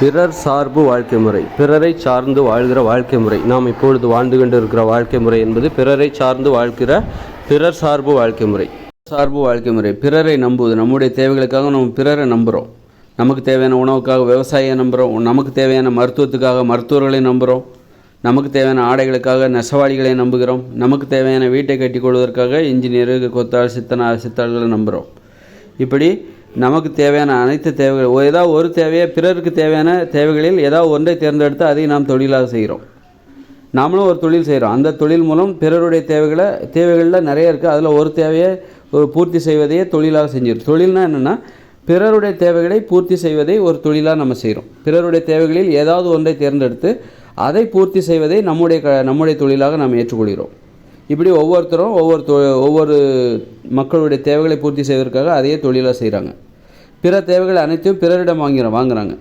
பிறர் சார்பு வாழ்க்கை முறை. பிறரை சார்ந்து வாழ்கிற வாழ்க்கை முறை. நாம் இப்பொழுது வாழ்ந்து கொண்டு இருக்கிற வாழ்க்கை முறை என்பது பிறரை சார்ந்து வாழ்கிற பிறர் சார்பு வாழ்க்கை முறை. சார்பு வாழ்க்கை முறை. பிறரை நம்புவது. நம்முடைய தேவைகளுக்காக நம்ம பிறரை நம்புகிறோம் நமக்கு தேவையான உணவுக்காக விவசாயியை நம்புகிறோம் நமக்கு தேவையான மருத்துவத்துக்காக மருத்துவர்களை நம்புகிறோம் நமக்கு தேவையான ஆடைகளுக்காக நெசவாளிகளை நம்புகிறோம். நமக்கு தேவையான வீட்டை கட்டி கொள்வதற்காக இன்ஜினியரு கொத்தாள் சித்தனா சித்தாள்களை நம்புகிறோம் இப்படி நமக்கு தேவையான அனைத்து தேவைகள் ஏதாவது ஒரு தேவையை பிறருக்கு தேவையான தேவைகளில் ஏதாவது ஒன்றை தேர்ந்தெடுத்து அதை நாம் தொழிலாக செய்கிறோம். நாமளும் ஒரு தொழில் செய்கிறோம். அந்த தொழில் மூலம் பிறருடைய தேவைகளை தேவைகளில் நிறைய இருக்குது அதில் ஒரு தேவையை பூர்த்தி செய்வதையே தொழிலாக செஞ்சிடும் தொழில்னா என்னென்னா பிறருடைய தேவைகளை பூர்த்தி செய்வதை ஒரு தொழிலாக நம்ம செய்கிறோம். பிறருடைய தேவைகளில் ஏதாவது ஒன்றை தேர்ந்தெடுத்து அதை பூர்த்தி செய்வதை நம்முடைய க நம்முடைய தொழிலாக நாம் ஏற்றுக்கொள்கிறோம். இப்படி ஒவ்வொருத்தரும் ஒவ்வொரு தொ ஒவ்வொரு மக்களுடைய தேவைகளை பூர்த்தி செய்வதற்காக அதையே தொழிலாக செய்கிறாங்க பிற தேவைகள் அனைத்தையும் பிறரிடம் வாங்கிறோம் வாங்குறாங்க.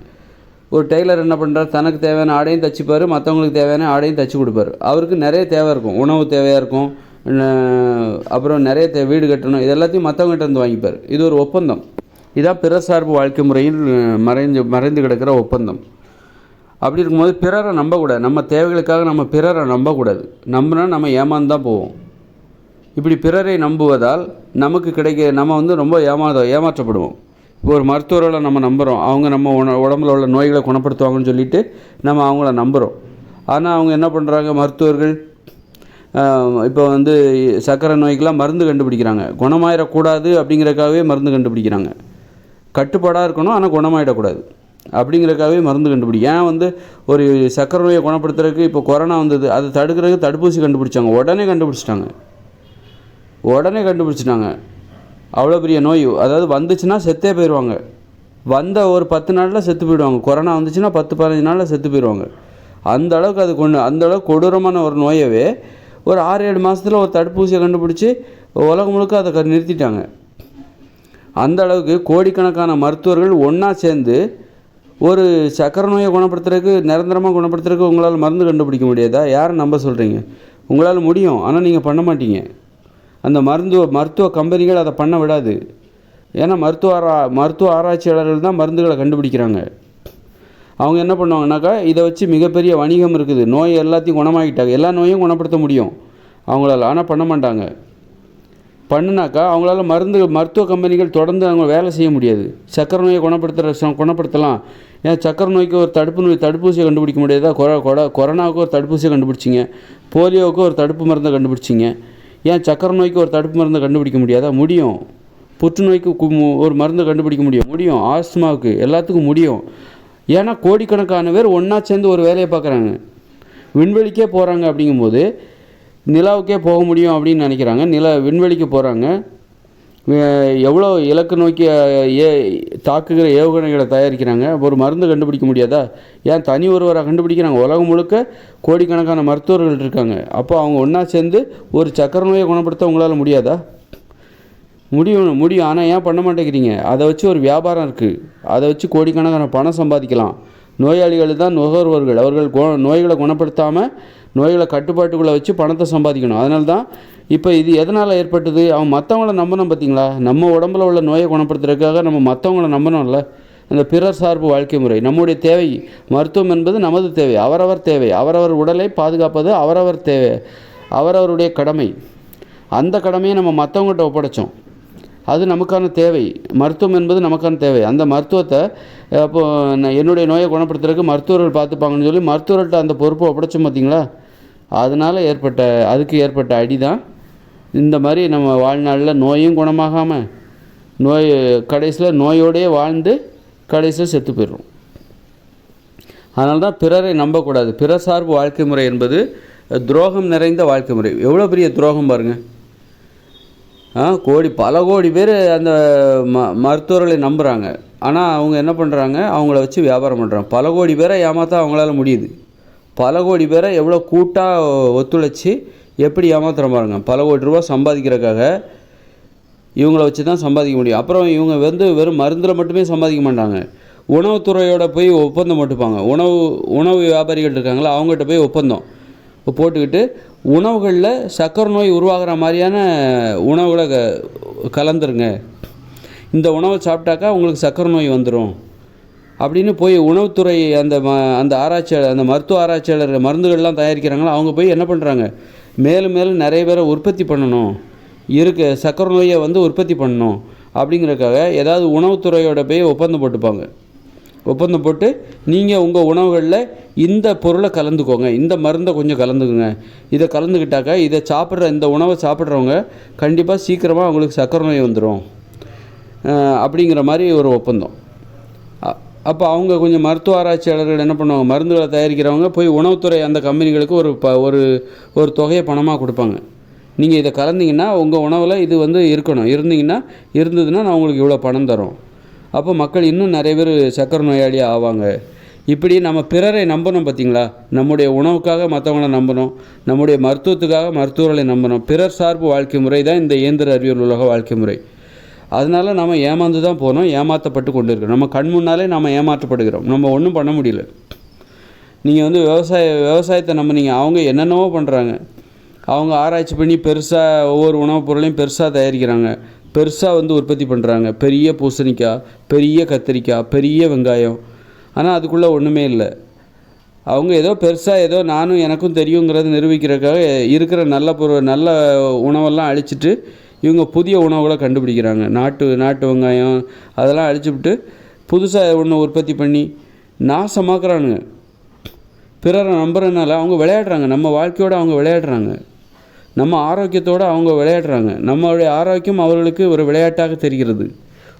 ஒரு டெய்லர் என்ன பண்ணுறாரு தனக்கு தேவையான ஆடையும் தச்சுப்பார் மற்றவங்களுக்கு தேவையான ஆடையும் தச்சு கொடுப்பாரு. அவருக்கு நிறைய தேவை இருக்கும். உணவு தேவையாக இருக்கும் அப்புறம் நிறைய தே வீடு கட்டணும் இது எல்லாத்தையும் மற்றவங்ககிட்ட இருந்து வாங்கிப்பார். இது ஒரு ஒப்பந்தம். இதான் பிற சார்பு வாழ்க்கை முறையில் மறைஞ்சு மறைந்து மறைந்து கிடக்கிற ஒப்பந்தம். அப்படி இருக்கும்போது பிறரை நம்பக்கூடாது. நம்ம தேவைகளுக்காக நம்ம பிறரை நம்பக்கூடாது. நம்பினா நம்ம ஏமாந்து தான் போவோம். இப்படி பிறரை நம்புவதால் நமக்கு கிடைக்க நம்ம வந்து ரொம்ப ஏமாத ஏமாற்றப்படுவோம். இப்போ ஒரு மருத்துவர்களை நம்ம நம்புகிறோம் அவங்க நம்ம உடம்புல உள்ள நோய்களை குணப்படுத்துவாங்கன்னு சொல்லிட்டு நம்ம அவங்கள நம்புகிறோம் ஆனால் அவங்க என்ன பண்ணுறாங்க மருத்துவர்கள் இப்போ வந்து சர்க்கரை நோய்க்கெலாம் மருந்து கண்டுபிடிக்கிறாங்க. குணமாயிடக்கூடாது அப்படிங்கிறக்காகவே மருந்து கண்டுபிடிக்கிறாங்க. கட்டுப்பாடாக இருக்கணும் ஆனால் குணமாயிடக்கூடாது அப்படிங்கிறக்காகவே மருந்து கண்டுபிடி ஏன் வந்து ஒரு சர்க்கரை நோயை குணப்படுத்துறதுக்கு இப்போ கொரோனா வந்தது அதை தடுக்கிறதுக்கு தடுப்பூசி கண்டுபிடிச்சாங்க. உடனே கண்டுபிடிச்சிட்டாங்க. உடனே கண்டுபிடிச்சிட்டாங்க. அவ்வளோ பெரிய நோய். அதாவது வந்துச்சுன்னா செத்தே போயிடுவாங்க வந்த ஒரு பத்து நாளில் செத்து போயிடுவாங்க. கொரோனா வந்துச்சுன்னா பத்து பதினஞ்சு நாளில் செத்து போயிடுவாங்க அந்த அளவுக்கு அது கொண்டு அந்த அளவுக்கு கொடூரமான ஒரு நோயவே ஒரு ஆறு ஏழு மாதத்தில் ஒரு தடுப்பூசியை கண்டுபிடிச்சி உலகம் முழுக்க அதை க- நிறுத்திட்டாங்க. அந்த அளவுக்கு கோடிக்கணக்கான மருத்துவர்கள் ஒன்றா சேர்ந்து ஒரு சக்கரை நோயை குணப்படுத்துறதுக்கு நிரந்தரமாக குணப்படுத்துறதுக்கு உங்களால் மருந்து கண்டுபிடிக்க முடியாதா? யாரை நம்ப சொல்கிறீங்க உங்களால் முடியும். ஆனால் நீங்கள் பண்ண மாட்டீங்க. அந்த மருந்து மருத்துவ கம்பெனிகள் அதை பண்ண விடாது. ஏன்னா மருத்துவ ஆரா மருத்துவ ஆராய்ச்சியாளர்கள் தான் மருந்துகளை கண்டுபிடிக்கிறாங்க. அவங்க என்ன பண்ணுவாங்கனாக்கா இதை வச்சு மிகப்பெரிய வணிகம் இருக்குது. நோய் எல்லாத்தையும் குணமாக்கிட்டாங்க. எல்லா நோயும் குணப்படுத்த முடியும். அவங்களால ஆனால் பண்ண மாட்டாங்க. பண்ணுனாக்கா அவங்களால மருந்து மருத்துவ கம்பெனிகள் தொடர்ந்து அவங்க வேலை செய்ய முடியாது. சக்கரை நோயை குணப்படுத்துகிற குணப்படுத்தலாம். ஏன் சக்கரை நோய்க்கு ஒரு தடுப்பு நோய் தடுப்பூசியை கண்டுபிடிக்க முடியாதா? கொ கொரோனாவுக்கு ஒரு தடுப்பூசியை கண்டுபிடிச்சிங்க. போலியோவுக்கு ஒரு தடுப்பு மருந்தை கண்டுபிடிச்சிங்க. ஏன் சக்கரை நோய்க்கு ஒரு தடுப்பு மருந்தை கண்டுபிடிக்க முடியாதா? முடியும். புற்றுநோய்க்கு ஒரு மருந்தை கண்டுபிடிக்க முடியும். முடியும். ஆஸ்துமாவுக்கு எல்லாத்துக்கும் முடியும். ஏன்னா கோடிக்கணக்கான பேர் ஒன்றா சேர்ந்து ஒரு வேலையை பார்க்குறாங்க. விண்வெளிக்கே போகிறாங்க அப்படிங்கும்போது நிலாவுக்கே போக முடியும் அப்படின்னு நினைக்கிறாங்க. நில விண்வெளிக்கு போகிறாங்க எவ்வளோ இலக்கு நோக்கி ஏ தாக்குகிற ஏவுகணைகளை தயாரிக்கிறாங்க? ஒரு மருந்து கண்டுபிடிக்க முடியாதா? ஏன் தனி ஒருவரை கண்டுபிடிக்கிறாங்க? உலகம் முழுக்க கோடிக்கணக்கான மருத்துவர்கள் இருக்காங்க. அப்போ அவங்க ஒன்றா சேர்ந்து ஒரு சக்கர நோயை குணப்படுத்த உங்களால் முடியாதா? முடியும் முடியும். ஆனால் ஏன் பண்ண மாட்டேங்கிறீங்க? அதை வச்சு ஒரு வியாபாரம் இருக்குது அதை வச்சு கோடிக்கணக்கான பணம் சம்பாதிக்கலாம். நோயாளிகள் தான் நுகர்வோர்கள். அவர்கள் நோய்களை குணப்படுத்தாமல் நோய்களை கட்டுப்பாட்டுக்குள்ளே வச்சு பணத்தை சம்பாதிக்கணும். அதனால தான் இப்போ இது எதனால் ஏற்பட்டது? அவன் மற்றவங்கள நம்பணும் பார்த்தீங்களா? நம்ம உடம்புல உள்ள நோயை குணப்படுத்துறதுக்காக நம்ம மற்றவங்கள நம்பணும்ல. அந்த பிறர் சார்பு வாழ்க்கை முறை. நம்முடைய தேவை மருத்துவம் என்பது நமது தேவை. அவரவர் தேவை. அவரவர் உடலை பாதுகாப்பது அவரவர் தேவை. அவரவருடைய கடமை. அந்த கடமையை நம்ம மற்றவங்ககிட்ட ஒப்படைச்சோம். அது நமக்கான தேவை. மருத்துவம் என்பது நமக்கான தேவை. அந்த மருத்துவத்தை அப்போது நான் என்னுடைய நோயை குணப்படுத்துறதுக்கு மருத்துவர்கள் பார்த்துப்பாங்கன்னு சொல்லி மருத்துவர்கள்ட்ட அந்த பொறுப்பை ஒப்படைச்சோம் பார்த்தீங்களா? அதனால் ஏற்பட்ட அதுக்கு ஏற்பட்ட அடி தான் இந்த மாதிரி நம்ம வாழ்நாளில் நோயும் குணமாகாமல் நோய் கடைசியில் நோயோடையே வாழ்ந்து கடைசியில் செத்து போயிடும் அதனால தான் பிறரை நம்பக்கூடாது. பிற சார்பு வாழ்க்கை முறை என்பது துரோகம் நிறைந்த வாழ்க்கை முறை. எவ்வளோ பெரிய துரோகம் பாருங்கள் ஆ கோடி பல கோடி பேர் அந்த ம மருத்துவர்களை நம்புகிறாங்க ஆனால் அவங்க என்ன பண்ணுறாங்க அவங்கள வச்சு வியாபாரம் பண்ணுறாங்க பல கோடி பேரை ஏமாற்ற அவங்களால முடியுது. பல கோடி பேரை எவ்வளோ கூட்டாக ஒத்துழைச்சி எப்படி ஏமாத்துற பாருங்க. பல கோடி ரூபா சம்பாதிக்கிறக்காக இவங்கள வச்சு தான் சம்பாதிக்க முடியும். அப்புறம் இவங்க வந்து வெறும் மருந்தில் மட்டுமே சம்பாதிக்க மாட்டாங்க. உணவுத்துறையோட போய் ஒப்பந்தம் போட்டுப்பாங்க. உணவு உணவு வியாபாரிகள் இருக்காங்களா அவங்ககிட்ட போய் ஒப்பந்தம். போட்டுக்கிட்டு உணவுகளில் சக்கரை நோய் உருவாகிற மாதிரியான உணவுகளை க கலந்துருங்க. இந்த உணவை சாப்பிட்டாக்கா உங்களுக்கு சக்கரை நோய் வந்துடும் அப்படின்னு போய் உணவுத்துறை அந்த ம அந்த ஆராய்ச்சியாளர் அந்த மருத்துவ ஆராய்ச்சியாளர் மருந்துகள்லாம் தயாரிக்கிறாங்களோ அவங்க போய் என்ன பண்ணுறாங்க மேலும் மேலும் நிறைய பேரை உற்பத்தி பண்ணணும். இருக்க சக்கரை நோயை வந்து உற்பத்தி பண்ணணும். அப்படிங்கிறதுக்காக ஏதாவது உணவுத்துறையோட போய் ஒப்பந்தம் போட்டுப்பாங்க. ஒப்பந்தம் போட்டு நீங்கள் உங்கள் உணவுகளில் இந்த பொருளை கலந்துக்கோங்க. இந்த மருந்தை கொஞ்சம் கலந்துக்குங்க. இதை கலந்துக்கிட்டாக்கா இதை சாப்பிட்ற இந்த உணவை சாப்பிட்றவங்க கண்டிப்பாக சீக்கிரமாக அவங்களுக்கு சக்கரை நோய் வந்துடும் அப்படிங்கிற மாதிரி ஒரு ஒப்பந்தம். அப்போ அவங்க கொஞ்சம் மருத்துவ ஆராய்ச்சியாளர்கள் என்ன பண்ணுவாங்க? மருந்துகளை தயாரிக்கிறவங்க போய் உணவுத்துறை அந்த கம்பெனிகளுக்கு ஒரு ப ஒரு ஒரு தொகையை பணமாக கொடுப்பாங்க. நீங்கள் இதை கலந்தீங்கன்னா உங்கள் உணவில் இது வந்து இருக்கணும். இருந்தீங்கன்னா இருந்ததுன்னா நான் உங்களுக்கு இவ்வளோ பணம் தரோம். அப்போ மக்கள் இன்னும் நிறைய பேர் சக்கரை நோயாளி ஆவாங்க. இப்படி நம்ம பிறரை நம்பணும் பார்த்தீங்களா நம்முடைய உணவுக்காக மற்றவங்களை நம்பணும். நம்முடைய மருத்துவத்துக்காக மருத்துவர்களை நம்பணும். பிறர் சார்பு வாழ்க்கை முறை தான் இந்த இயந்திர அறிவியல் உலக வாழ்க்கை முறை. அதனால நம்ம ஏமாந்து தான் போகிறோம் ஏமாற்றப்பட்டு கொண்டு இருக்கிறோம் நம்ம கண் முன்னாலே நம்ம ஏமாற்றப்படுகிறோம். நம்ம ஒன்றும் பண்ண முடியல. நீங்கள் வந்து விவசாய விவசாயத்தை நம்பினீங்க அவங்க என்னென்னவோ பண்ணுறாங்க அவங்க ஆராய்ச்சி பண்ணி பெருசாக ஒவ்வொரு உணவுப் பொருளையும் பெருசாக தயாரிக்கிறாங்க. பெருசாக வந்து உற்பத்தி பண்ணுறாங்க பெரிய பூசணிக்காய் பெரிய கத்திரிக்காய் பெரிய வெங்காயம். ஆனால் அதுக்குள்ளே ஒன்றுமே இல்லை. அவங்க ஏதோ பெருசாக ஏதோ நானும் எனக்கும் தெரியுங்கிறத நிரூபிக்கிறதுக்காக இருக்கிற நல்ல பொருள் நல்ல உணவெல்லாம் அழிச்சிட்டு இவங்க புதிய உணவுகளை கண்டுபிடிக்கிறாங்க. நாட்டு நாட்டு வெங்காயம் அதெல்லாம் அழிச்சுவிட்டு புதுசாக ஒன்று உற்பத்தி பண்ணி நாசமாக்குறானுங்க. பிறரை நம்புறதுனால அவங்க விளையாடுறாங்க. நம்ம வாழ்க்கையோடு அவங்க விளையாடுறாங்க. நம்ம ஆரோக்கியத்தோடு அவங்க விளையாடுறாங்க. நம்மளுடைய ஆரோக்கியம் அவர்களுக்கு ஒரு விளையாட்டாக தெரிகிறது.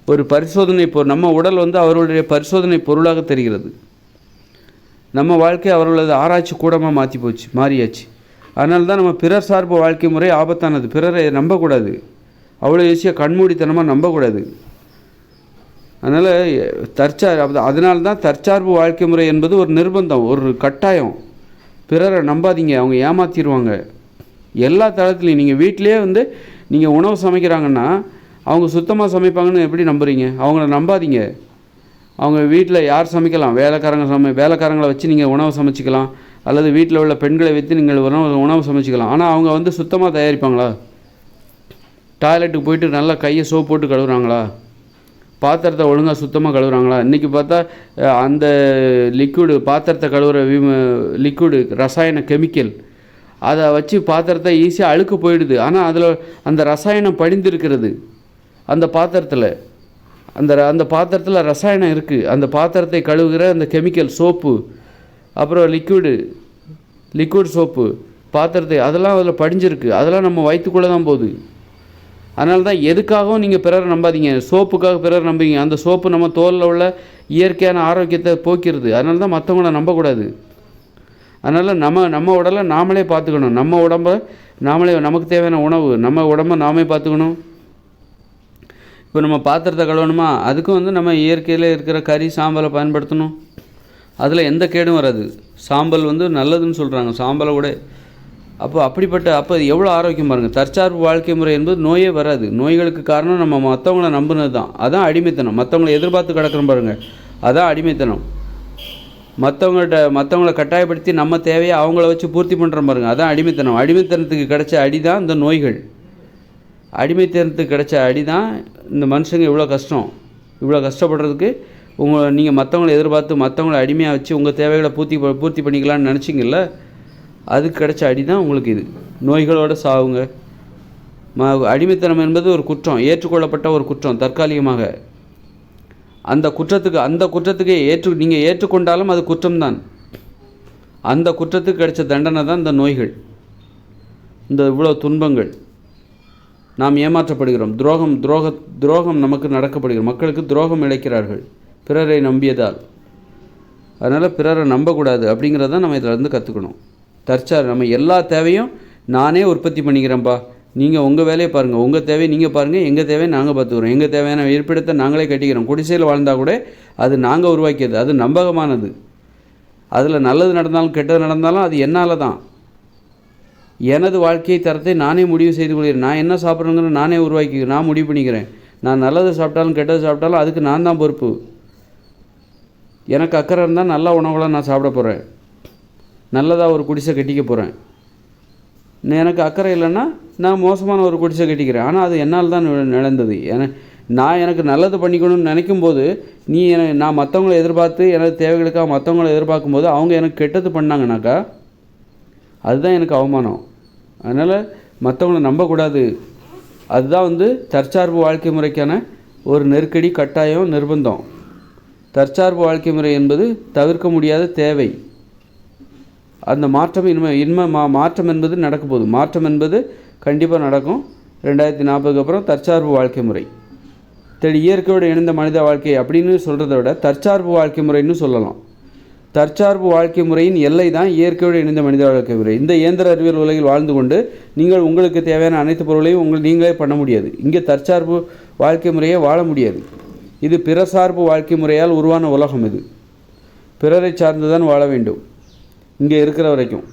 ஒரு பரிசோதனை பொருள் நம்ம உடல் வந்து அவர்களுடைய பரிசோதனை பொருளாக தெரிகிறது. நம்ம வாழ்க்கை அவர்களது ஆராய்ச்சி கூடமாக மாற்றி போச்சு மாறியாச்சு. அதனால தான் நம்ம பிறர் சார்பு வாழ்க்கை முறை ஆபத்தானது. பிறரை நம்பக்கூடாது. அவ்வளோ ஈஸியாக கண்மூடித்தனமாக நம்பக்கூடாது. அதனால் தற்சார் அதனால தான் தற்சார்பு வாழ்க்கை முறை என்பது ஒரு நிர்பந்தம் ஒரு கட்டாயம். பிறரை நம்பாதீங்க அவங்க ஏமாத்திடுவாங்க எல்லா தளத்துலையும் நீங்கள் வீட்டிலே வந்து நீங்கள் உணவு சமைக்கிறாங்கன்னா அவங்க சுத்தமாக சமைப்பாங்கன்னு எப்படி நம்புறீங்க? அவங்கள நம்பாதீங்க. அவங்க வீட்டில் யார் சமைக்கலாம்? வேலைக்காரங்க சமை வேலைக்காரங்களை வச்சு நீங்கள் உணவு சமைச்சிக்கலாம். அல்லது வீட்டில் உள்ள பெண்களை வைத்து நீங்கள் உணவு உணவு சமைச்சிக்கலாம். ஆனால் அவங்க வந்து சுத்தமாக தயாரிப்பாங்களா? டாய்லெட்டுக்கு போயிட்டு நல்லா கையை சோப் போட்டு கழுவுறாங்களா? பாத்திரத்தை ஒழுங்காக சுத்தமாக கழுவுறாங்களா? இன்றைக்கி பார்த்தா அந்த லிக்விடு பாத்திரத்தை கழுவுற லிக்விடு ரசாயன கெமிக்கல் அதை வச்சு பாத்திரத்தை ஈஸியாக அழுக்கு போயிடுது. ஆனால் அதில் அந்த ரசாயனம் படிந்திருக்கிறது அந்த பாத்திரத்தில். அந்த அந்த பாத்திரத்தில் ரசாயனம் இருக்குது அந்த பாத்திரத்தை கழுவுகிற அந்த கெமிக்கல் சோப்பு அப்புறம் லிக்விடு லிக்விட் சோப்பு பாத்திரத்தை அதெல்லாம் அதில் படிஞ்சிருக்கு. அதெல்லாம் நம்ம வயிற்றுக்குள்ளே தான் போகுது. அதனால தான் எதுக்காகவும் நீங்கள் பிறரை நம்பாதீங்க. சோப்புக்காக பிறர் நம்புவீங்க. அந்த சோப்பு நம்ம தோலில் உள்ள இயற்கையான ஆரோக்கியத்தை போக்கிடுது அதனால தான் மற்றவங்கள நம்பக்கூடாது. அதனால் நம்ம நம்ம உடலை நாமளே பார்த்துக்கணும். நம்ம உடம்ப நாமளே நமக்கு தேவையான உணவு. நம்ம உடம்ப நாமே பார்த்துக்கணும். இப்போ நம்ம பாத்திரத்தை கழுவணுமா? அதுக்கும் வந்து நம்ம இயற்கையில் இருக்கிற கறி சாம்பலை பயன்படுத்தணும். அதில் எந்த கேடும் வராது. சாம்பல் வந்து நல்லதுன்னு சொல்கிறாங்க சாம்பலை கூட அப்போ அப்படிப்பட்ட அப்போ எவ்வளோ ஆரோக்கியம் பாருங்கள் தற்சார்பு வாழ்க்கை முறை என்பது நோயே வராது. நோய்களுக்கு காரணம் நம்ம மற்றவங்கள நம்புனது தான். அதான் அடிமைத்தனம். மற்றவங்கள எதிர்பார்த்து கிடக்கிறோம் பாருங்கள் அதான் அடிமைத்தனம். மற்றவங்கள்ட்ட மற்றவங்கள கட்டாயப்படுத்தி நம்ம தேவையை அவங்கள வச்சு பூர்த்தி பண்ணுறோம் பாருங்கள் அதான் அடிமைத்தனம். அடிமைத்தனத்துக்கு கிடைச்ச அடி தான் இந்த நோய்கள். அடிமைத்தனத்துக்கு கிடைச்ச அடி தான் இந்த மனுஷங்க இவ்வளோ கஷ்டம். இவ்வளோ கஷ்டப்படுறதுக்கு உங்களை நீங்கள் மற்றவங்கள எதிர்பார்த்து மற்றவங்கள அடிமையாக வச்சு உங்கள் தேவைகளை பூர்த்தி பூர்த்தி பண்ணிக்கலாம்னு நினச்சிங்கல்ல அதுக்கு கிடைச்ச அடி தான் உங்களுக்கு இது. நோய்களோடு சாவுங்க. ம அடிமைத்தனம் என்பது ஒரு குற்றம் ஏற்றுக்கொள்ளப்பட்ட ஒரு குற்றம் தற்காலிகமாக. அந்த குற்றத்துக்கு அந்த குற்றத்துக்கு ஏற்று நீங்கள் ஏற்றுக்கொண்டாலும் அது குற்றம்தான். அந்த குற்றத்துக்கு கிடைச்ச தண்டனை தான் இந்த நோய்கள். இந்த இவ்வளோ துன்பங்கள். நாம் ஏமாற்றப்படுகிறோம். துரோகம் துரோக துரோகம் நமக்கு நடக்கப்படுகிறது. மக்களுக்கு துரோகம் இழைக்கிறார்கள். பிறரை நம்பியதால். அதனால் பிறரை நம்பக்கூடாது அப்படிங்கிறத நம்ம இதிலேருந்து கற்றுக்கணும் தற்சார் நம்ம எல்லா தேவையும் நானே உற்பத்தி பண்ணிக்கிறேன்ப்பா நீங்கள் உங்கள் வேலையை பாருங்கள் உங்கள் தேவையை நீங்கள் பாருங்கள் எங்கள் தேவையை நாங்கள் பார்த்துக்குறோம். எங்கள் தேவையான இருப்பிடத்தை நாங்களே கட்டிக்கிறோம். குடிசையில் வாழ்ந்தால் கூட அது நாங்கள் உருவாக்கியது. அது நம்பகமானது. அதில் நல்லது நடந்தாலும் கெட்டது நடந்தாலும் அது என்னால் தான் எனது வாழ்க்கை தரத்தை நானே முடிவு செய்து கொள்கிறேன். நான் என்ன சாப்பிட்றேங்கிற நானே உருவாக்கி நான் முடிவு பண்ணிக்கிறேன். நான் நல்லது சாப்பிட்டாலும் கெட்டது சாப்பிட்டாலும் அதுக்கு நான் தான் பொறுப்பு. எனக்கு அக்கறை இருந்தால் நல்ல உணவுகளை நான் சாப்பிட போகிறேன் நல்லதாக ஒரு குடிசை கட்டிக்க போகிறேன் எனக்கு அக்கறை இல்லைன்னா நான் மோசமான ஒரு குடிசை கட்டிக்கிறேன். ஆனால் அது என்னால் தான் நடந்தது என நான் எனக்கு நல்லது பண்ணிக்கணும்னு நினைக்கும் போது நீ என நான் மற்றவங்கள எதிர்பார்த்து எனது தேவைகளுக்காக மற்றவங்களை எதிர்பார்க்கும் போது அவங்க எனக்கு கெட்டது பண்ணாங்கனாக்கா அதுதான் எனக்கு அவமானம். அதனால் மற்றவங்கள நம்பக்கூடாது. அதுதான் வந்து தற்சார்பு வாழ்க்கை முறைக்கான ஒரு நெருக்கடி கட்டாயம் நிர்பந்தம். தற்சார்பு வாழ்க்கை முறை என்பது தவிர்க்க முடியாத தேவை. அந்த மாற்றம் இனிமே இன்மை மா மாற்றம் என்பது நடக்க போகுது. மாற்றம் என்பது கண்டிப்பாக நடக்கும். ரெண்டாயிரத்தி நாற்பதுக்கு அப்புறம் தற்சார்பு வாழ்க்கை முறை. சரி இயற்கையோடு இணைந்த மனித வாழ்க்கை அப்படின்னு சொல்கிறத விட தற்சார்பு வாழ்க்கை முறைன்னு சொல்லலாம். தற்சார்பு வாழ்க்கை முறையின் எல்லை தான் இயற்கையோடு இணைந்த மனித வாழ்க்கை முறை. இந்த இயந்திர அறிவியல் உலகில் வாழ்ந்து கொண்டு நீங்கள் உங்களுக்கு தேவையான அனைத்து பொருளையும் உங்கள் நீங்களே பண்ண முடியாது. இங்கே தற்சார்பு வாழ்க்கை முறையை வாழ முடியாது. இது பிற சார்பு வாழ்க்கை முறையால் உருவான உலகம் இது. பிறரை சார்ந்து தான் வாழ வேண்டும். இங்கே இருக்கிற வரைக்கும்.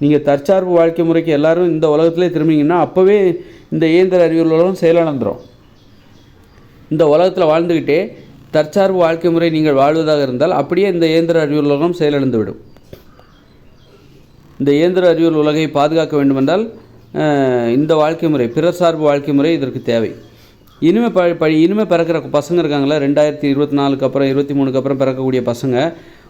நீங்கள் தற்சார்பு வாழ்க்கை முறைக்கு எல்லாரும் இந்த உலகத்திலே திரும்பிங்கன்னா அப்போவே இந்த இயந்திர அறிவியல் உலகம் செயலிழந்துடும் இந்த உலகத்தில் வாழ்ந்துக்கிட்டே தற்சார்பு வாழ்க்கை முறை நீங்கள் வாழ்வதாக இருந்தால் அப்படியே இந்த இயந்திர அறிவியல் உலகம் செயலிழந்துவிடும் இந்த இயந்திர அறிவியல் உலகை பாதுகாக்க வேண்டுமென்றால் இந்த வாழ்க்கை முறை பிறசார்பு வாழ்க்கை முறை இதற்கு தேவை. இனிமே ப ப இனிமே பிறக்கிற பசங்க இருக்காங்களா ரெண்டாயிரத்தி இருபத்தி நாலுக்கு அப்புறம் இருபத்தி மூணுக்கு அப்புறம் பிறக்கக்கூடிய பசங்க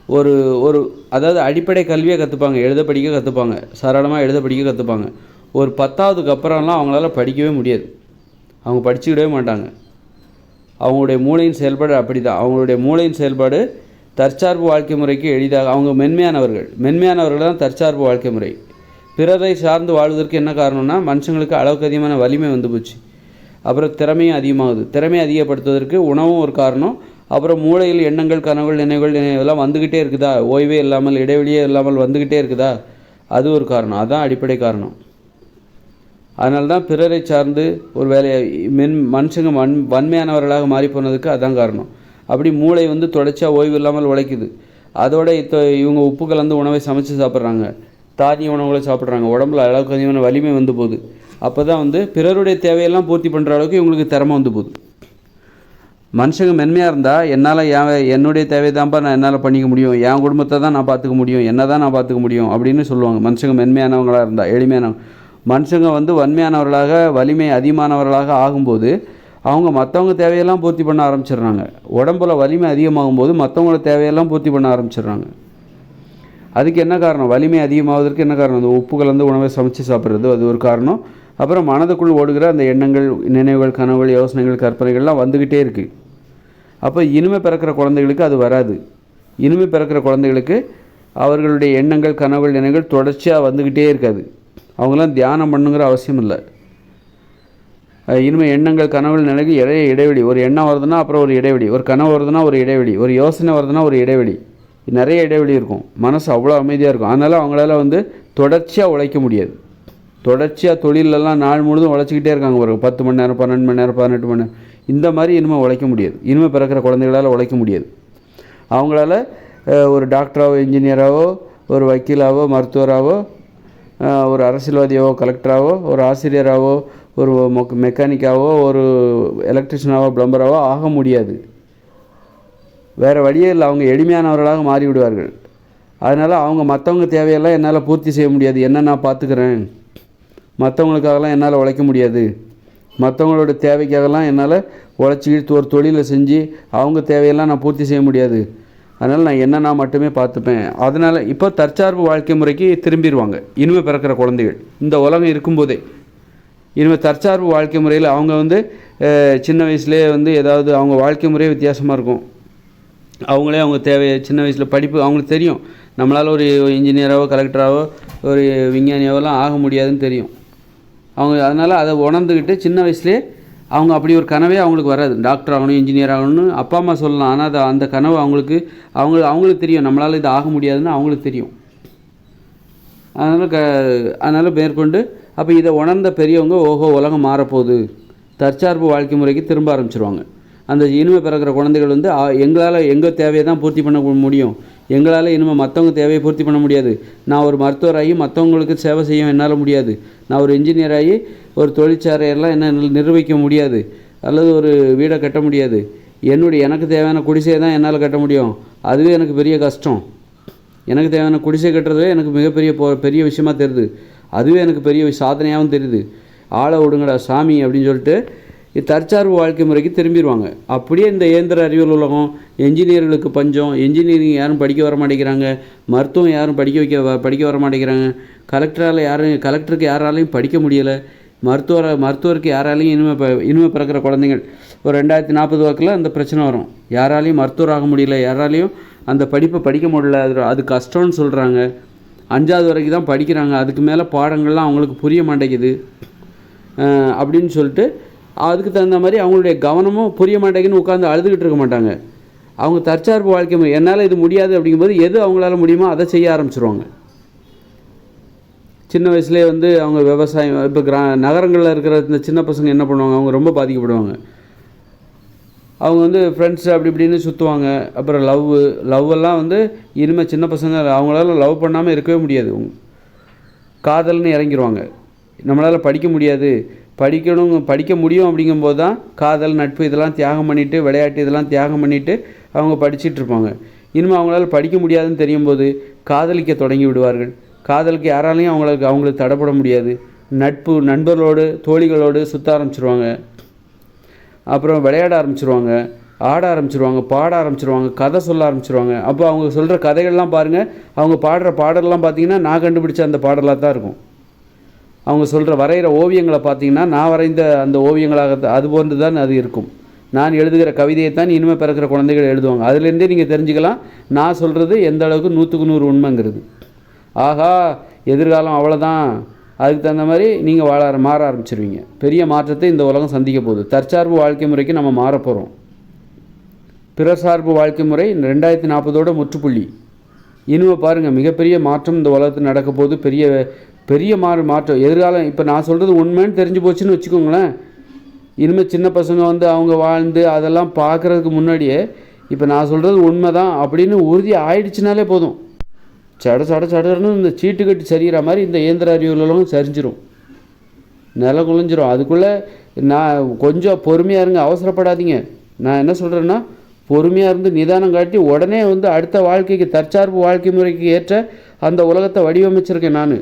ஒரு ஒரு அதாவது அடிப்படை கல்வியை கற்றுப்பாங்க எழுத படிக்க கற்றுப்பாங்க சரளமாக எழுத படிக்க கற்றுப்பாங்க ஒரு பத்தாவதுக்கு அப்புறம்லாம் அவங்களால படிக்கவே முடியாது. அவங்க படிச்சுக்கிடவே மாட்டாங்க. அவங்களுடைய மூளையின் செயல்பாடு அப்படி தான் அவங்களுடைய மூளையின் செயல்பாடு தற்சார்பு வாழ்க்கை முறைக்கு எளிதாக அவங்க மென்மையானவர்கள். மென்மையானவர்கள் தான் தற்சார்பு வாழ்க்கை முறை. பிறரை சார்ந்து வாழ்வதற்கு என்ன காரணம்னா மனுஷங்களுக்கு அளவுக்கு அதிகமான வலிமை வந்து போச்சு. அப்புறம் திறமையும் அதிகமாகுது. திறமையை அதிகப்படுத்துவதற்கு உணவும் ஒரு காரணம். அப்புறம் மூளையில் எண்ணங்கள் கனவுகள் நினைவுகள் நினைவுகள்லாம் வந்துக்கிட்டே இருக்குதா? ஓய்வே இல்லாமல் இடைவெளியே இல்லாமல் வந்துக்கிட்டே இருக்குதா? அது ஒரு காரணம். அதுதான் அடிப்படை காரணம். அதனால தான் பிறரை சார்ந்து ஒரு வேலையை மென் மனுஷங்க வன் வன்மையானவர்களாக மாறி போனதுக்கு அதான் காரணம். அப்படி மூளை வந்து தொடர்ச்சியாக ஓய்வு இல்லாமல் உழைக்குது. அதோட இப்போ இவங்க உப்பு கலந்து உணவை சமைச்சு சாப்பிட்றாங்க. தானிய உணவுகளை சாப்பிட்றாங்க. உடம்புல அளவுக்கு அதிகமான வலிமை வந்து போகுது. அப்போ தான் வந்து பிறருடைய தேவையெல்லாம் பூர்த்தி பண்ணுற அளவுக்கு இவங்களுக்கு திறமை வந்து போதும் மனுஷங்க மென்மையாக இருந்தால் என்னால் என் என்னுடைய தேவை தான்ப்பா நான் என்னால் பண்ணிக்க முடியும். என் குடும்பத்தை தான் நான் பார்த்துக்க முடியும். என்ன தான் நான் பார்த்துக்க முடியும் அப்படின்னு சொல்லுவாங்க. மனுஷங்க மென்மையானவங்களாக இருந்தால் எளிமையான மனுஷங்க வந்து வன்மையானவர்களாக வலிமை அதிகமானவர்களாக ஆகும்போது அவங்க மற்றவங்க தேவையெல்லாம் பூர்த்தி பண்ண ஆரம்பிச்சிடுறாங்க. உடம்புல வலிமை அதிகமாகும்போது மற்றவங்களோட தேவையெல்லாம் பூர்த்தி பண்ண ஆரம்பிச்சிடுறாங்க. அதுக்கு என்ன காரணம்? வலிமை அதிகமாவதற்கு என்ன காரணம்? அந்த உப்பு கலந்து உணவை சமைச்சு சாப்பிட்றது அது ஒரு காரணம். அப்புறம் மனதுக்குள் ஓடுகிற அந்த எண்ணங்கள் நினைவுகள் கனவுகள் யோசனைகள் கற்பனைகள்லாம் வந்துக்கிட்டே இருக்குது அப்போ இனிமே பிறக்கிற குழந்தைகளுக்கு அது வராது. இனிமே பிறக்கிற குழந்தைகளுக்கு அவர்களுடைய எண்ணங்கள் கனவுகள் நினைவுகள் தொடர்ச்சியாக வந்துக்கிட்டே இருக்காது. அவங்களாம் தியானம் பண்ணுங்கிற அவசியம் இல்லை. இனிமேல் எண்ணங்கள் கனவுகள் நிலைக்கு இடைய இடைவெளி. ஒரு எண்ணம் வருதுன்னா அப்புறம் ஒரு இடைவெளி. ஒரு கனவு வருதுன்னா ஒரு இடைவெளி. ஒரு யோசனை வருதுன்னா ஒரு இடைவெளி. நிறைய இடைவெளி இருக்கும். மனசு அவ்வளோ அமைதியாக இருக்கும். அதனால் அவங்களால வந்து தொடர்ச்சியாக உழைக்க முடியாது. தொடர்ச்சியாக தொழிலெல்லாம் நாள் முழுதும் உழைச்சிக்கிட்டே இருக்காங்க ஒரு பத்து மணி நேரம் பன்னெண்டு மணி நேரம் பதினெட்டு மணி நேரம். இந்த மாதிரி இனிமேல் உழைக்க முடியாது. இனிமேல் பிறக்கிற குழந்தைகளால் உழைக்க முடியாது. அவங்களால ஒரு டாக்டராகவோ இன்ஜினியராகவோ ஒரு வக்கீலாவோ மருத்துவராகவோ ஒரு அரசியல்வாதியாவோ கலெக்டராகவோ ஒரு ஆசிரியராகவோ ஒரு மொக் மெக்கானிக்காவோ ஒரு எலக்ட்ரிஷியனாவோ ப்ளம்பராகவோ ஆக முடியாது. வேறு வழியே இல்லை. அவங்க எளிமையானவர்களாக மாறிவிடுவார்கள். அதனால் அவங்க மற்றவங்க தேவையெல்லாம் என்னால் பூர்த்தி செய்ய முடியாது. என்ன நான் பார்த்துக்கிறேன் மற்றவங்களுக்காகலாம் என்னால் உழைக்க முடியாது. மற்றவங்களோட தேவைக்காகலாம் என்னால் உழைச்சிக்கிட்டு ஒரு தொழிலை செஞ்சு அவங்க தேவையெல்லாம் நான் பூர்த்தி செய்ய முடியாது. அதனால் நான் என்ன நான் மட்டுமே பார்த்துப்பேன். அதனால் இப்போ தற்சார்பு வாழ்க்கை முறைக்கு திரும்பிடுவாங்க இனிமேல் பிறக்கிற குழந்தைகள். இந்த உலகம் இருக்கும்போதே. இனிமேல் தற்சார்பு வாழ்க்கை முறையில் அவங்க வந்து சின்ன வயசுலேயே வந்து ஏதாவது அவங்க வாழ்க்கை முறையே வித்தியாசமாக இருக்கும். அவங்களே அவங்க தேவை சின்ன வயசில் படிப்பு அவங்களுக்கு தெரியும். நம்மளால் ஒரு இன்ஜினியராகவோ கலெக்டராகவோ ஒரு விஞ்ஞானியாவோலாம் ஆக முடியாதுன்னு தெரியும். அவங்க அதனால் அதை உணர்ந்துக்கிட்டு சின்ன வயசுலேயே அவங்க அப்படி ஒரு கனவே அவங்களுக்கு வராது. டாக்டர் ஆகணும் இன்ஜினியர் ஆகணும்னு அப்பா அம்மா சொல்லலாம். ஆனால் அது அந்த கனவு அவங்களுக்கு அவங்க அவங்களுக்கு தெரியும். நம்மளால் இது ஆக முடியாதுன்னு அவங்களுக்கு தெரியும். அதனால் க அதனால் மேற்கொண்டு அப்போ இதை உணர்ந்த பெரியவங்க ஓஹோ உலகம் மாறப்போகுது. தற்சார்பு வாழ்க்கை முறைக்கு திரும்ப ஆரம்பிச்சிருவாங்க. அந்த இனிமே பிறக்கிற குழந்தைகள் வந்து எங்களால் எங்கள் தேவையை தான் பூர்த்தி பண்ண முடியும். எங்களால் இனிமேல் மற்றவங்க தேவையை பூர்த்தி பண்ண முடியாது. நான் ஒரு மருத்துவராகி மற்றவங்களுக்கு சேவை செய்ய என்னால் முடியாது. நான் ஒரு இன்ஜினியராகி ஒரு தொழிற்சாலையெல்லாம் என்ன நிர்வகிக்க முடியாது. அல்லது ஒரு வீடை கட்ட முடியாது. என்னுடைய எனக்கு தேவையான குடிசையை தான் என்னால் கட்ட முடியும். அதுவே எனக்கு பெரிய கஷ்டம். எனக்கு தேவையான குடிசை கட்டுறதே எனக்கு மிகப்பெரிய போ பெரிய விஷயமா தெரியுது. அதுவே எனக்கு பெரிய சாதனையாகவும் தெரியுது. ஆளை விடுங்கடா சாமி அப்படின்னு சொல்லிட்டு தற்சார்பு வாழ்க்கை முறைக்கு திரும்பிடுவாங்க. அப்படியே இந்த இயந்திர அறிவியல் உலகம் என்ஜினியர்களுக்கு பஞ்சம் என்ஜினியரிங் யாரும் படிக்க வர மாட்டேங்கிறாங்க மருத்துவம் யாரும் படிக்க வைக்க வ- படிக்க வர மாட்டேங்கிறாங்க. கலெக்டரால் யாரும் கலெக்டருக்கு யாராலையும் படிக்க முடியலை. மருத்துவரை மருத்துவருக்கு யாராலையும் இனிமே ப இனிமே பிறக்கிற குழந்தைங்கள் ஒரு ரெண்டாயிரத்தி நாற்பது வாக்கில் அந்த பிரச்சனை வரும். யாராலையும் மருத்துவர் ஆக முடியல யாராலையும் அந்த படிப்பை படிக்க முடியல. அது அது கஷ்டம்னு சொல்கிறாங்க அஞ்சாவது வரைக்கும் தான் படிக்கிறாங்க. அதுக்கு மேலே பாடங்கள்லாம் அவங்களுக்கு புரிய மாட்டேங்குது. அப்படின்னு சொல்லிட்டு அதுக்கு தகுந்த மாதிரி அவங்களுடைய கவனமும் புரிய மாட்டேங்குன்னு உட்காந்து அழுதுகிட்டு இருக்க மாட்டாங்க. அவங்க தற்சார்பு வாழ்க்கை என்னால் இது முடியாது அப்படிங்கும்போது எது அவங்களால முடியுமோ அதை செய்ய ஆரம்பிச்சிருவாங்க. சின்ன வயசுலேயே வந்து அவங்க விவசாயம் இப்போ கிரா நகரங்களில் இருக்கிற இந்த சின்ன பசங்க என்ன பண்ணுவாங்க? அவங்க ரொம்ப பாதிக்கப்படுவாங்க. அவங்க வந்து ஃப்ரெண்ட்ஸ் அப்படி இப்படின்னு சுற்றுவாங்க அப்புறம் லவ் லவ் எல்லாம் வந்து இனிமேல் சின்ன பசங்க அவங்களால லவ் பண்ணாமல் இருக்கவே முடியாது. காதல்னு இறங்கிடுவாங்க நம்மளால் படிக்க முடியாது. படிக்கணும் படிக்க முடியும் அப்படிங்கும்போது தான் காதல் நட்பு இதெல்லாம் தியாகம் பண்ணிவிட்டு விளையாட்டு இதெல்லாம் தியாகம் பண்ணிவிட்டு அவங்க படிச்சிட்டு இருப்பாங்க. இனிமேல் அவங்களால படிக்க முடியாதுன்னு தெரியும் போது காதலிக்க தொடங்கி விடுவார்கள். காதலுக்கு யாராலையும் அவங்களுக்கு அவங்களுக்கு தடைப்பட முடியாது. நட்பு நண்பர்களோடு தோழிகளோடு சுற்ற ஆரம்பிச்சிருவாங்க. அப்புறம் விளையாட ஆரம்பிச்சிருவாங்க ஆட ஆரம்பிச்சிருவாங்க பாட ஆரம்பிச்சிருவாங்க கதை சொல்ல ஆரம்பிச்சிருவாங்க. அப்போ அவங்க சொல்கிற கதைகள்லாம் பாருங்கள் அவங்க பாடுற பாடல்லாம் பார்த்தீங்கன்னா நான் கண்டுபிடிச்ச அந்த பாடலாக தான் இருக்கும். அவங்க சொல்கிற வரைகிற ஓவியங்களை பார்த்தீங்கன்னா நான் வரைந்த அந்த ஓவியங்களாக அது போன்று தான் அது இருக்கும். நான் எழுதுகிற கவிதையை தான் இனிமேல் பிறக்கிற குழந்தைகள் எழுதுவாங்க. அதுலேருந்தே நீங்கள் தெரிஞ்சுக்கலாம் நான் சொல்கிறது எந்த அளவுக்கு நூற்றுக்கு நூறு உண்மைங்கிறது. ஆகா எதிர்காலம் அவ்வளோதான் அதுக்கு தகுந்த மாதிரி நீங்கள் வாழ மாற ஆரம்பிச்சிருவீங்க. பெரிய மாற்றத்தை இந்த உலகம் சந்திக்க போகுது. தற்சார்பு வாழ்க்கை முறைக்கு நம்ம மாறப்போகிறோம் பிறசார்பு வாழ்க்கை முறை ரெண்டாயிரத்தி நாற்பதோட முற்றுப்புள்ளி. இனிமே பாருங்கள் மிகப்பெரிய மாற்றம் இந்த உலகத்தில் நடக்க போது பெரிய பெரிய மாறு மாற்றம். எதிர்காலம் இப்போ நான் சொல்கிறது உண்மைன்னு தெரிஞ்சு போச்சுன்னு வச்சுக்கோங்களேன். இனிமேல் சின்ன பசங்க வந்து அவங்க வாழ்ந்து அதெல்லாம் பார்க்குறதுக்கு முன்னாடியே இப்போ நான் சொல்கிறது உண்மை தான் அப்படின்னு உறுதி ஆயிடுச்சுனாலே போதும். சட சட சடன்னு இந்த சீட்டு கட்டி சரிகிற மாதிரி இந்த இயந்திர அறிவுகளும் சரிஞ்சிரும். நில குலைஞ்சிரும் அதுக்குள்ளே நான் கொஞ்சம் பொறுமையாக இருங்க அவசரப்படாதீங்க. நான் என்ன சொல்கிறேன்னா பொறுமையாக இருந்து நிதானம் காட்டி உடனே வந்து அடுத்த வாழ்க்கைக்கு தற்சார்பு வாழ்க்கை முறைக்கு ஏற்ற அந்த உலகத்தை வடிவமைச்சிருக்கேன் நான்.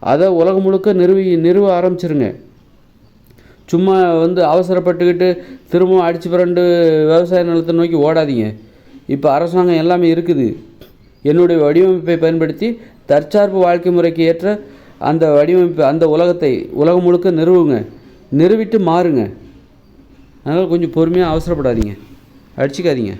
அதை உலகம் முழுக்க நிறுவி நிறுவ ஆரம்பிச்சிருங்க. சும்மா வந்து அவசரப்பட்டுக்கிட்டு திரும்பவும் அடிச்சு பிறண்டு விவசாய நிலத்தை நோக்கி ஓடாதீங்க. இப்போ அரசாங்கம் எல்லாமே இருக்குது. என்னுடைய வடிவமைப்பை பயன்படுத்தி தற்சார்பு வாழ்க்கை முறைக்கு ஏற்ற அந்த வடிவமைப்பு அந்த உலகத்தை உலகம் முழுக்க நிறுவுங்க. நிறுவிட்டு மாறுங்க. அதனால் கொஞ்சம் பொறுமையாக அவசரப்படாதீங்க. அடிச்சிக்காதீங்க.